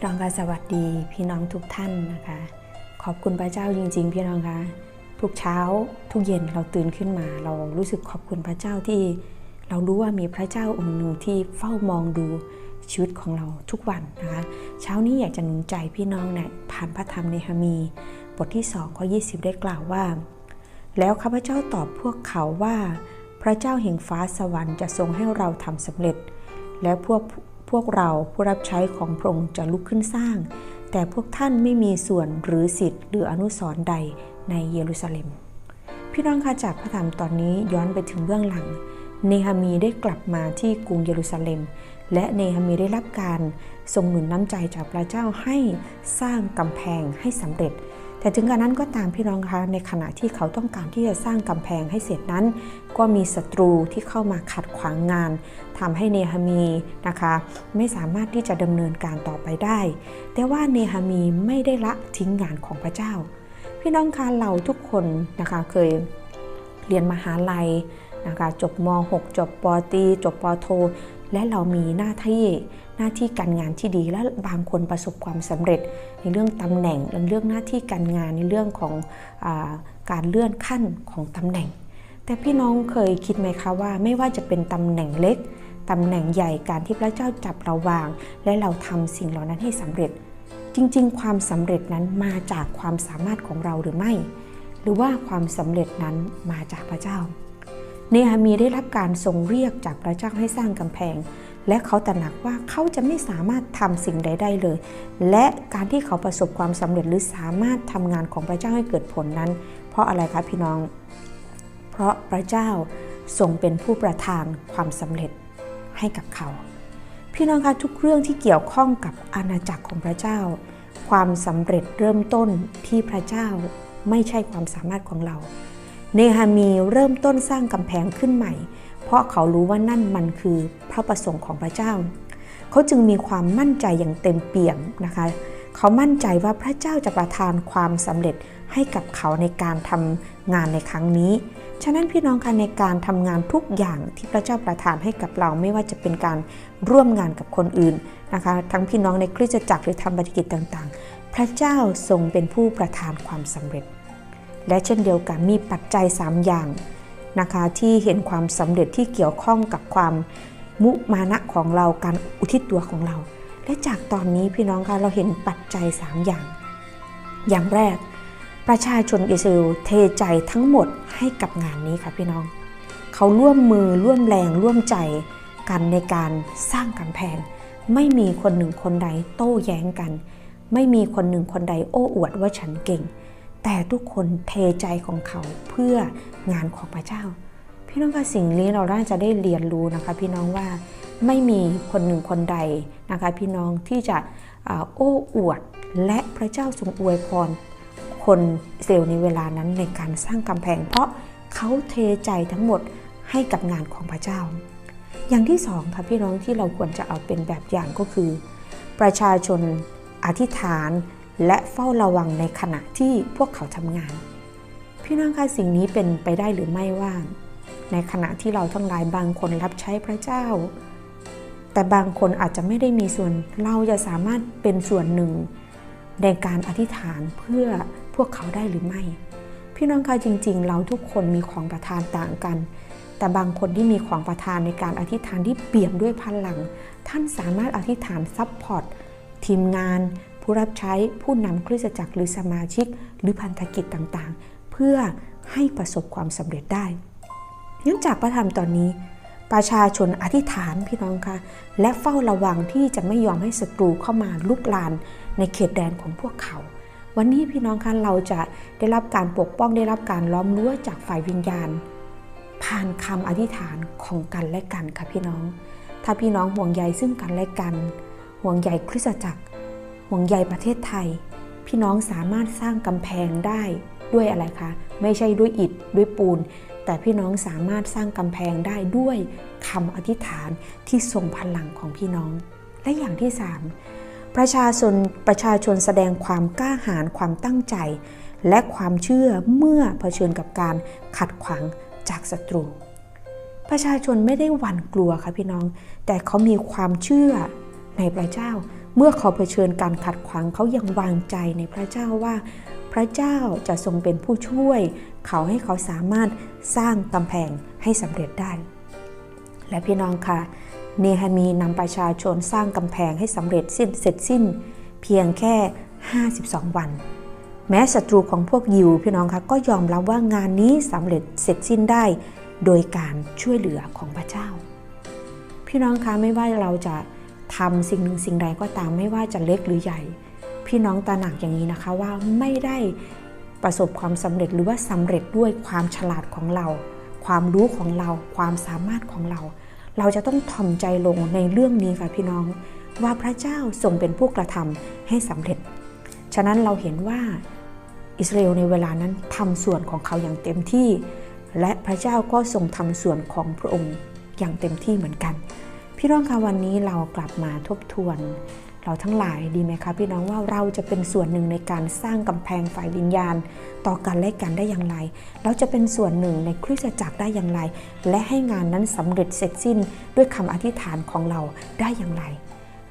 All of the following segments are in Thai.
พี่น้องคะสวัสดีพี่น้องทุกท่านนะคะ ขอบคุณพระเจ้าจริง ๆ พี่น้องคะทุกเช้าทุกเย็นเราตื่นขึ้นมา เรารู้สึกขอบคุณพระเจ้าที่ เรารู้ว่ามีพระเจ้าองค์หนึ่งที่เฝ้ามองดูชีวิตของเราทุกวันนะคะเช้านี้อยากจะหนุนใจพี่น้องเนี่ยผ่านพระธรรมในฮามี บทที่2ข้อ20 ได้กล่าวว่า แล้วข้าพเจ้าตอบพวกเขาว่า พระเจ้าแห่งฟ้าสวรรค์จะทรงให้เราทำสำเร็จ และพวก พวกเราผู้รับใช้ของพระองค์จะลุกขึ้นสร้าง แต่พวกท่านไม่มีส่วนหรือสิทธิ์หรืออนุสรณ์ใดในเยรูซาเล็ม พี่น้องคะจากพระธรรมตอนนี้ย้อนไปถึงเบื้องหลัง เนฮามีได้กลับมาที่กรุงเยรูซาเล็ม และเนฮามีได้รับการทรงหนุนน้ำใจจากพระเจ้าให้สร้างกำแพงให้สำเร็จ แต่ถึงกระนั้นก็ตามพี่น้องคะในขณะที่เขาต้องการที่จะสร้างกำแพงให้เสร็จนั้น ก็มีศัตรูที่เข้ามาขัดขวางงานทำให้เนฮามีนะคะ ไม่สามารถที่จะดำเนินการต่อไปได้ แต่ว่าเนฮามีไม่ได้ละทิ้งงานของพระเจ้า พี่น้องคะเราทุกคนนะคะเคยเรียนมหาลัยนะคะจบม .6 จบปตีจบปโทและเรามีหน้าที่ หน้าที่การงานที่ดีและบางคนประสบความสำเร็จ ในเรื่องตำแหน่งในเรื่องหน้าที่การงานในเรื่องของอการเลื่อนขั้นของตำแหน่ง แต่พี่น้องเคยคิดไหมคะว่า ไม่ว่าจะเป็นตำแหน่งเล็กตำแหน่งใหญ่การที่พระเจ้าจับเราวาง และเราทำสิ่งเหล่านั้นให้สำเร็จ จริง ๆ ความสำเร็จนั้นมาจากความสามารถของเราหรือไม่ หรือว่าความสำเร็จนั้นมาจากพระเจ้าเนฮามีได้รับการทรงเรียกจากพระเจ้าให้สร้างกำแพง และเขาตระหนักว่าเขาจะไม่สามารถทำสิ่งใดได้เลย และการที่เขาประสบความสำเร็จหรือสามารถทำงานของพระเจ้าให้เกิดผลนั้น เพราะอะไรคะพี่น้อง เพราะพระเจ้าทรงเป็นผู้ประทานความสำเร็จให้กับเขา พี่น้องคะทุกเรื่องที่เกี่ยวข้องกับอาณาจักรของพระเจ้า ความสำเร็จเริ่มต้นที่พระเจ้าไม่ใช่ความสามารถของเรา เนฮามีเริ่มต้นสร้างกำแพงขึ้นใหม่ เพราะเขารู้ว่านั่นมันคือพระประสงค์ของพระเจ้า เขาจึงมีความมั่นใจอย่างเต็มเปี่ยมนะคะ เขามั่นใจว่าพระเจ้าจะประทานความสำเร็จให้กับเขาในการทำงานในครั้งนี้ ฉะนั้นพี่น้องคะในการทำงานทุกอย่างที่พระเจ้าประทานให้กับเราไม่ว่าจะเป็นการร่วมงานกับคนอื่นนะคะ ทั้งพี่น้องในคริสตจักรหรือทำบัติกิจต่างๆ พระเจ้าทรงเป็นผู้ประทานความสำเร็จ และเช่นเดียวกันมีปัจจัย 3 อย่าง นะคะที่เห็นความสำเร็จที่เกี่ยวข้องกับความมุมานะของเราการอุทิศตัวของเรา และจากตอนนี้พี่น้องคะเราเห็นปัจจัย 3 อย่าง อย่างแรก ประชาชนอิสราเอลเทใจทั้งหมดให้กับงานนี้ค่ะพี่น้อง เขาร่วมมือร่วมแรงร่วมใจกันในการสร้างกำแพง ไม่มีคนหนึ่งคนใดโต้แย้งกัน ไม่มีคนหนึ่งคนใดโอ้อวดว่าฉันเก่ง แต่ทุกคนเทใจของเขาเพื่องานของพระเจ้า พี่น้องคะสิ่งนี้เราน่าจะได้เรียนรู้นะคะ พี่น้องว่าไม่มีคนหนึ่งคนใดนะคะ พี่น้องที่จะโอ้อวดและพระเจ้าทรงอวยพร คนเซลล์ในเวลานั้นในการสร้างกำแพง เพราะเขาเทใจทั้งหมดให้กับงานของพระเจ้า อย่างที่สองค่ะพี่น้องที่เราควรจะเอาเป็นแบบอย่างก็คือ ประชาชนอธิษฐาน และเฝ้าระวังในขณะที่พวกเขาทำงาน พี่น้องคะสิ่งนี้เป็นไปได้หรือไม่ว่า ในขณะที่เราทั้งหลายบางคนรับใช้พระเจ้า แต่บางคนอาจจะไม่ได้มีส่วนเราจะสามารถเป็นส่วนหนึ่ง ในการอธิษฐานเพื่อพวกเขาได้หรือไม่ พี่น้องคะจริง ๆ เราทุกคนมีของประทานต่างกันแต่บางคนที่มีของประทานในการอธิษฐานที่เปี่ยมด้วยพลัง ท่านสามารถอธิษฐานซัพพอร์ตทีมงาน ผู้รับใช้ผู้นำคริสตจักรหรือสมาชิก หรือพันธกิจต่างๆ เพื่อให้ประสบความสำเร็จได้เนื่องจากพระธรรมตอนนี้ ประชาชนอธิษฐานพี่น้องคะและเฝ้าระวังที่จะไม่ยอมให้ศัตรูเข้ามาลุกลานในเขตแดนของพวกเขา วันนี้พี่น้องคะเราจะได้รับการปกป้องได้รับการล้อมรั้วจากฝ่ายวิญญาณ ผ่านคำอธิษฐานของกันและกันค่ะพี่น้อง ถ้าพี่น้องห่วงใยซึ่งกันและกัน ห่วงใยคริสตจักร ห่วงใยประเทศไทย พี่น้องสามารถสร้างกำแพงได้ด้วยอะไรคะ ไม่ใช่ด้วยอิฐด้วยปูน แต่พี่น้องสามารถสร้างกำแพงได้ด้วยคำอธิษฐานที่ทรงพลังของพี่น้อง และอย่างที่สามประชาชนประชาชนแสดงความกล้าหาญความตั้งใจ และความเชื่อเมื่อเผชิญกับการขัดขวางจากศัตรู ประชาชนไม่ได้หวั่นกลัวค่ะพี่น้อง แต่เขามีความเชื่อในพระเจ้า เมื่อเขาเผชิญการขัดขวางเขายังวางใจในพระเจ้าว่า พระเจ้าจะทรงเป็นผู้ช่วย เขาให้เขาสามารถสร้างกำแพงให้สำเร็จได้ และพี่น้องค่ะเนฮามีนำประชาชนสร้างกำแพงให้สำเร็จสิ้นเสร็จสิ้น เพียงแค่ 52 วัน แม้ศัตรูของพวกยิวพี่น้องคะก็ยอมรับว่างานนี้สำเร็จเสร็จสิ้นได้ โดยการช่วยเหลือของพระเจ้า พี่น้องคะไม่ว่าเราจะ ทำสิ่งหนึ่งสิ่งใดก็ตามไม่ว่าจะเล็กหรือใหญ่ พี่น้องตระหนักอย่างนี้นะคะว่าไม่ได้ประสบความสำเร็จหรือว่าสำเร็จด้วยความฉลาดของเรา ความรู้ของเรา ความสามารถของเรา เราจะต้องถ่อมใจลงในเรื่องนี้ค่ะพี่น้อง ว่าพระเจ้าทรงเป็นผู้กระทำให้สำเร็จ ฉะนั้นเราเห็นว่าอิสราเอลในเวลานั้นทำส่วนของเขาอย่างเต็มที่ และพระเจ้าก็ทรงทำส่วนของพระองค์อย่างเต็มที่เหมือนกัน พี่น้องคะวันนี้เรากลับมาทบทวน เราทั้งหลายดีไหมคะพี่น้องว่าเราจะเป็นส่วนหนึ่งในการสร้างกำแพงฝ่ายวิญญาณ ต่อกันและกันได้อย่างไร เราจะเป็นส่วนหนึ่งในคริสตจักรได้อย่างไร และให้งานนั้นสำเร็จเสร็จสิ้นด้วยคำอธิษฐานของเราได้อย่างไร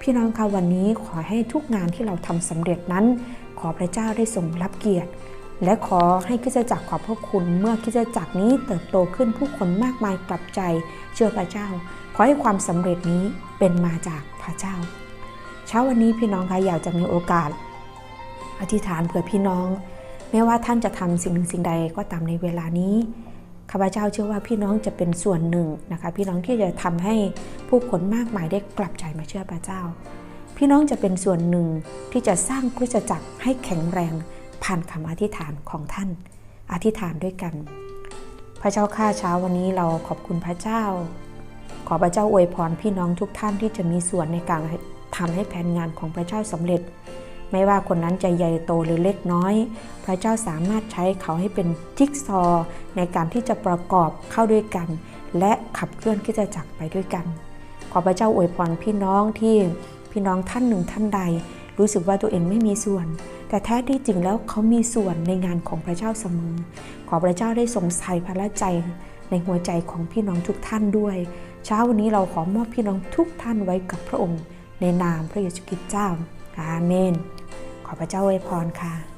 พี่น้องคะวันนี้ขอให้ทุกงานที่เราทำสำเร็จนั้น ขอพระเจ้าได้ทรงรับเกียรติ และขอให้คริสตจักรขอบพระคุณเมื่อคริสตจักรนี้เติบโตขึ้นผู้คนมากมายกลับใจเชื่อพระเจ้า ขอให้ความสำเร็จนี้เป็นมาจากพระเจ้า เช้าวันนี้พี่น้องคะอยากจะมีโอกาส อธิษฐานเผื่อพี่น้อง ไม่ว่าท่านจะทำสิ่งหนึ่งสิ่งใดก็ตามในเวลานี้ข้าพเจ้าเชื่อว่าพี่น้องจะเป็นส่วนหนึ่งนะคะ พี่น้องที่จะทำให้ผู้คนมากมายได้กลับใจมาเชื่อพระเจ้า พี่น้องจะเป็นส่วนหนึ่งที่จะสร้างคริสตจักรให้แข็งแรง ผ่านคำอธิษฐานของท่าน อธิษฐานด้วยกัน พระเจ้าข้าเช้าวันนี้เราขอบคุณพระเจ้า ขอพระเจ้าอวยพรพี่น้องทุกท่านที่จะมีส่วนในการทำให้แผนงานของพระเจ้าสำเร็จ ไม่ว่าคนนั้นจะใหญ่โตหรือเล็กน้อย พระเจ้าสามารถใช้เขาให้เป็นจิ๊กซอในการที่จะประกอบเข้าด้วยกัน และขับเคลื่อนคริสตจักรไปด้วยกัน ขอพระเจ้าอวยพรพี่น้องที่พี่น้องท่านหนึ่งท่านใด รู้สึกว่าตัวเองไม่มีส่วน แต่แท้ที่จริงแล้วเขามีส่วนในงานของพระเจ้าเสมอ ขอพระเจ้าได้ทรงใส่พระใจในหัวใจของพี่น้องทุกท่านด้วย เช้าวันนี้เราขอมอบพี่น้องทุกท่านไว้กับพระองค์ ในนามพระเยซูคริสต์เจ้า อาเมน ขอพระเจ้าอวยพรค่ะ